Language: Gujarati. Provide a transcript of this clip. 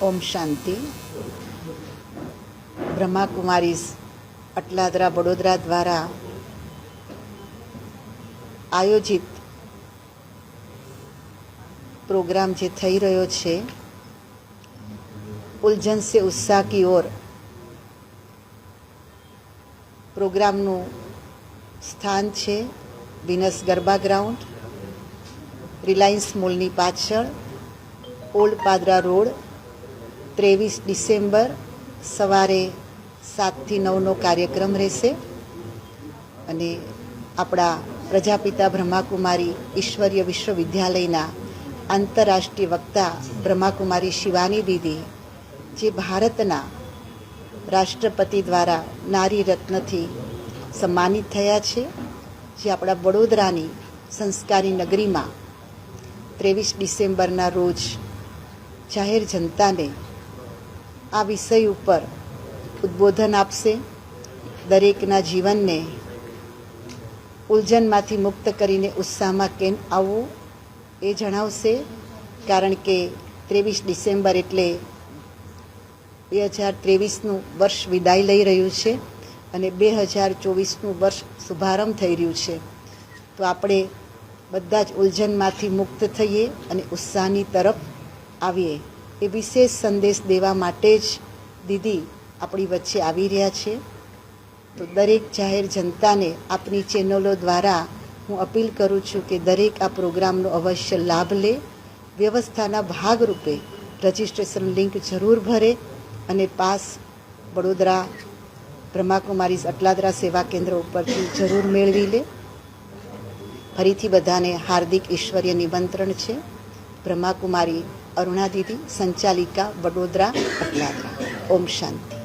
ઓમ શાંતિ. બ્રહ્માકુમારીઝ અટલાદરા વડોદરા દ્વારા આયોજિત પ્રોગ્રામ જે થઈ રહ્યો છે ઉલઝન સે ઉત્સાહ કી ઓર પ્રોગ્રામનું સ્થાન છે, વિનસ ગરબા ગ્રાઉન્ડ, રિલાયન્સ મોલની પાછળ, ઓલ્ડ પાદરા રોડ ત્રેવીસ ડિસેમ્બર સવારે સાતથી નવનો કાર્યક્રમ રહેશે. અને આપણા પ્રજાપિતા બ્રહ્માકુમારી ઈશ્વરીય વિશ્વવિદ્યાલયના આંતરરાષ્ટ્રીય વક્તા બ્રહ્માકુમારી શિવાની દીદી, જે ભારતના રાષ્ટ્રપતિ દ્વારા નારી રત્નથી સન્માનિત થયા છે, જે આપણા વડોદરાની સંસ્કારી નગરીમાં ત્રેવીસ ડિસેમ્બરના રોજ જાહેર જનતાને આ વિષય ઉપર ઉદ્બોધન આપશે. દરેકના જીવનને ઉલઝનમાંથી મુક્ત કરીને ઉત્સાહમાં કેમ આવવું એ જણાવશે. કારણ કે ત્રેવીસ ડિસેમ્બર એટલે બે હજાર ત્રેવીસનું વર્ષ વિદાય લઈ રહ્યું છે અને બે હજાર ચોવીસનું વર્ષ શુભારંભ થઈ રહ્યું છે. તો આપણે બધા જ ઉલઝનમાંથી મુક્ત થઈએ અને ઉત્સાહની તરફ આવીએ. એ વિશેષ સંદેશ દેવા માટે જ દીદી આપણી વચ્ચે આવી રહ્યા છે. તો દરેક જાહેર જનતાને આપની ચેનલો દ્વારા હું અપીલ કરું છું કે દરેક આ પ્રોગ્રામનો અવશ્ય લાભ લે. વ્યવસ્થાના ભાગરૂપે રજિસ્ટ્રેશન લિંક જરૂર ભરે અને પાસ વડોદરા બ્રહ્માકુમારીઝ અટલાદરા સેવા કેન્દ્ર ઉપરથી જરૂર મેળવી લે. ફરીથી બધાને હાર્દિક ઈશ્વરીય નિમંત્રણ છે. બ્રહ્માકુમારી અરુણા દીદી સંચાલિકા વડોદરા અટલાદરા ઓમ શાંતિ.